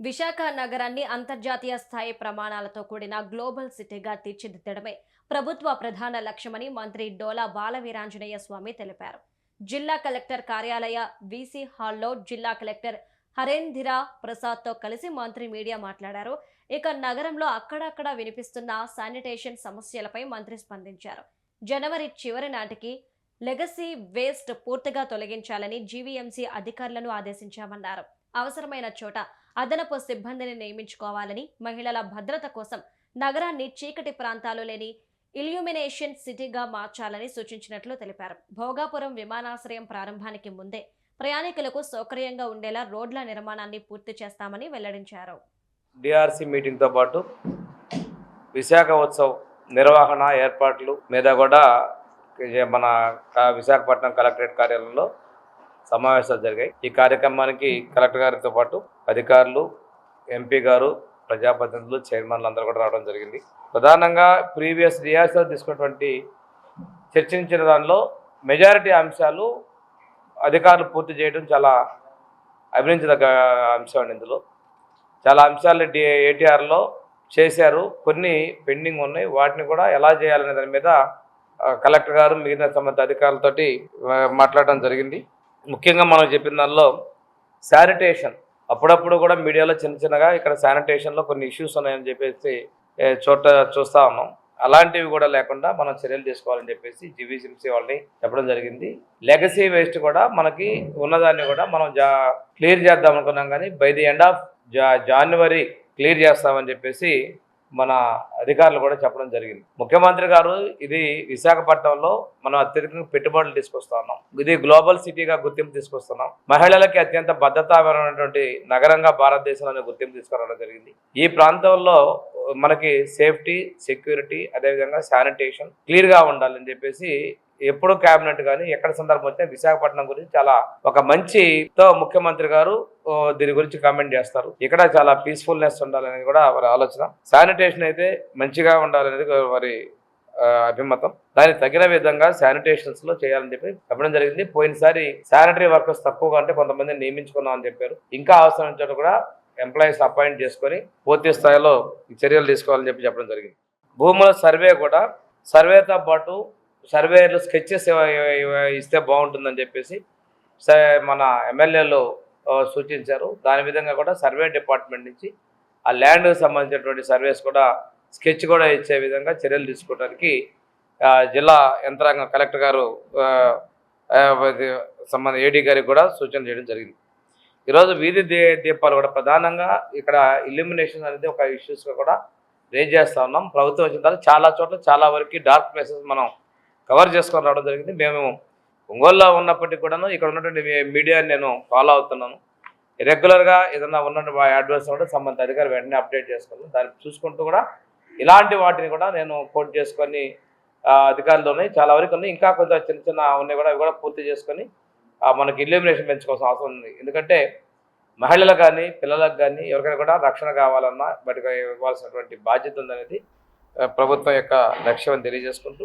విశాఖ నగరాన్ని అంతర్జాతీయ స్థాయి ప్రమాణాలతో కూడిన గ్లోబల్ సిటీగా తీర్చిదిద్దడమే ప్రభుత్వ ప్రధాన లక్ష్యమని మంత్రి డోలా బాలవీరాంజనేయ స్వామి తెలిపారు. జిల్లా కలెక్టర్ కార్యాలయ వీసీ హాల్లో జిల్లా కలెక్టర్ హరేంధిరా ప్రసాద్తో కలిసి మంత్రి మీడియా మాట్లాడారు. ఇక నగరంలో అక్కడక్కడ వినిపిస్తున్న శానిటేషన్ సమస్యలపై మంత్రి స్పందించారు. జనవరి చివరి నాటికి లెగసీ వేస్ట్ పూర్తిగా తొలగించాలని జీవీఎంసీ అధికారులను ఆదేశించామన్నారు. అవసరమైన చోట అదనపు సిబ్బందిని నియమించుకోవాలని మహిళల భద్రత కోసం నగరాన్ని చీకటి ప్రాంతాలు లేని ఇల్యూమినేషన్ సిటీగా మార్చాలని సూచించినట్లు తెలిపారు. భోగాపురం విమానాశ్రయం ప్రారంభానికి ముందే ప్రయాణికులకు సౌకర్యంగా ఉండేలా రోడ్ల నిర్మాణాన్ని పూర్తి చేస్తామని వెల్లడించారు. డిఆర్సి మీటింగ్తో పాటు విశాఖ ఉత్సవ్ నిర్వహణ ఏర్పాట్లు మీద కూడా మన విశాఖపట్నం కలెక్టరేట్ కార్యాలయంలో సమావేశాలు జరిగాయి. ఈ కార్యక్రమానికి కలెక్టర్ గారితో పాటు అధికారులు ఎంపీ గారు ప్రజాప్రతినిధులు చైర్మన్లు అందరూ కూడా రావడం జరిగింది. ప్రధానంగా ప్రీవియస్ డిఆర్సీలో తీసుకున్నటువంటి చర్చించిన దానిలో మెజారిటీ అంశాలు అధికారులు పూర్తి చేయడం చాలా అభినందదగ్గ అంశం అండి ఇందులో. చాలా అంశాలు డి ఏటీఆర్లో చేశారు. కొన్ని పెండింగ్ ఉన్నాయి. వాటిని కూడా ఎలా చేయాలనే దాని మీద కలెక్టర్ గారు మిగిలిన సంబంధిత అధికారులతోటి మాట్లాడడం జరిగింది. ముఖ్యంగా మనం చెప్పిన దానిలో శానిటేషన్. అప్పుడప్పుడు కూడా మీడియాలో చిన్న చిన్నగా ఇక్కడ శానిటేషన్లో కొన్ని ఇష్యూస్ ఉన్నాయని చెప్పేసి చోట చూస్తా ఉన్నాం. అలాంటివి కూడా లేకుండా మనం చర్యలు తీసుకోవాలని చెప్పేసి జీవీసీఎంసీ వాళ్ళని చెప్పడం జరిగింది. లెగసీ వేస్ట్ కూడా మనకి ఉన్నదాన్ని కూడా మనం జా క్లియర్ చేద్దాం అనుకున్నాం కానీ బై ది ఎండ్ ఆఫ్ జా జనవరి క్లియర్ చేస్తామని చెప్పేసి మన అధికారులు కూడా చెప్పడం జరిగింది. ముఖ్యమంత్రి గారు ఇది విశాఖపట్నంలో మనం అత్యధికంగా పెట్టుబడులు తీసుకొస్తా ఉన్నాం ఇది గ్లోబల్ సిటీగా గుర్తింపు తీసుకొస్తున్నాం. మహిళలకి అత్యంత భద్రతాపరమైనటువంటి నగరంగా భారతదేశంలోనే గుర్తింపు తీసుకురావడం జరిగింది. ఈ ప్రాంతంలో మనకి సేఫ్టీ సెక్యూరిటీ అదేవిధంగా శానిటేషన్ క్లియర్గా ఉండాలని చెప్పేసి ఎప్పుడు కేబినెట్ కానీ ఎక్కడ సందర్భం వచ్చినా విశాఖపట్నం గురించి చాలా ఒక మంచితో ముఖ్యమంత్రి గారు దీని గురించి కామెంట్ చేస్తారు. ఇక్కడ చాలా పీస్ఫుల్నెస్ ఉండాలనేది కూడా వారి ఆలోచన. శానిటేషన్ అయితే మంచిగా ఉండాలనేది వారి అభిమతం. దానికి తగిన విధంగా శానిటేషన్స్లో చేయాలని చెప్పి చెప్పడం జరిగింది. పోయినసారి శానిటరీ వర్కర్స్ తక్కువగా అంటే కొంతమందిని నియమించుకున్నాం అని చెప్పారు. ఇంకా అవసరం చోట కూడా ఎంప్లాయీస్ అపాయింట్ చేసుకొని పూర్తి స్థాయిలో చర్యలు తీసుకోవాలని చెప్పి చెప్పడం జరిగింది. భూముల సర్వే కూడా సర్వేతో పాటు సర్వేలు స్కెచెస్ ఇస్తే బాగుంటుందని చెప్పేసి మన ఎమ్మెల్యేలు సూచించారు. దాని విధంగా కూడా సర్వే డిపార్ట్మెంట్ నుంచి ఆ ల్యాండ్కి సంబంధించినటువంటి సర్వేస్ కూడా స్కెచ్ కూడా ఇచ్చే విధంగా చర్యలు తీసుకోవడానికి జిల్లా యంత్రాంగం కలెక్టర్ గారు ఇది సంబంధ ఏడీ గారికి కూడా సూచన చేయడం జరిగింది. ఈరోజు వీధి దీపాలు కూడా ప్రధానంగా ఇక్కడ ఇల్యూమినేషన్ అనేది ఒక ఇష్యూస్గా కూడా రేజ్ చేస్తూ ఉన్నాం. ప్రభుత్వం వచ్చిన తర్వాత చాలా చోట్ల చాలా వరకు డార్క్ ప్లేసెస్ మనం కవర్ చేసుకొని రావడం జరిగింది. మేము ఒంగోలులో ఉన్నప్పటికీ కూడాను ఇక్కడ ఉన్నటువంటి మీడియాని నేను ఫాలో అవుతున్నాను. రెగ్యులర్గా ఏదైనా ఉన్న అడ్వైస్ కూడా సంబంధిత అధికారి వెంటనే అప్డేట్ చేసుకున్నాను దాన్ని చూసుకుంటూ కూడా ఇలాంటి వాటిని కూడా నేను కోట్ చేసుకొని అధికారులు ఉన్నాయి చాలా వరకు ఉన్నాయి ఇంకా కొంత చిన్న చిన్న ఉన్నాయి కూడా అవి కూడా పూర్తి చేసుకొని మనకి ఇల్యూమినేషన్ పెంచుకోవాల్సిన అవసరం ఉంది. ఎందుకంటే మహిళలకు కానీ పిల్లలకు కానీ ఎవరికైనా కూడా రక్షణ కావాలన్నా బయటకు ఇవ్వాల్సినటువంటి బాధ్యత ఉందనేది ప్రభుత్వం యొక్క లక్ష్యం తెలియజేసుకుంటూ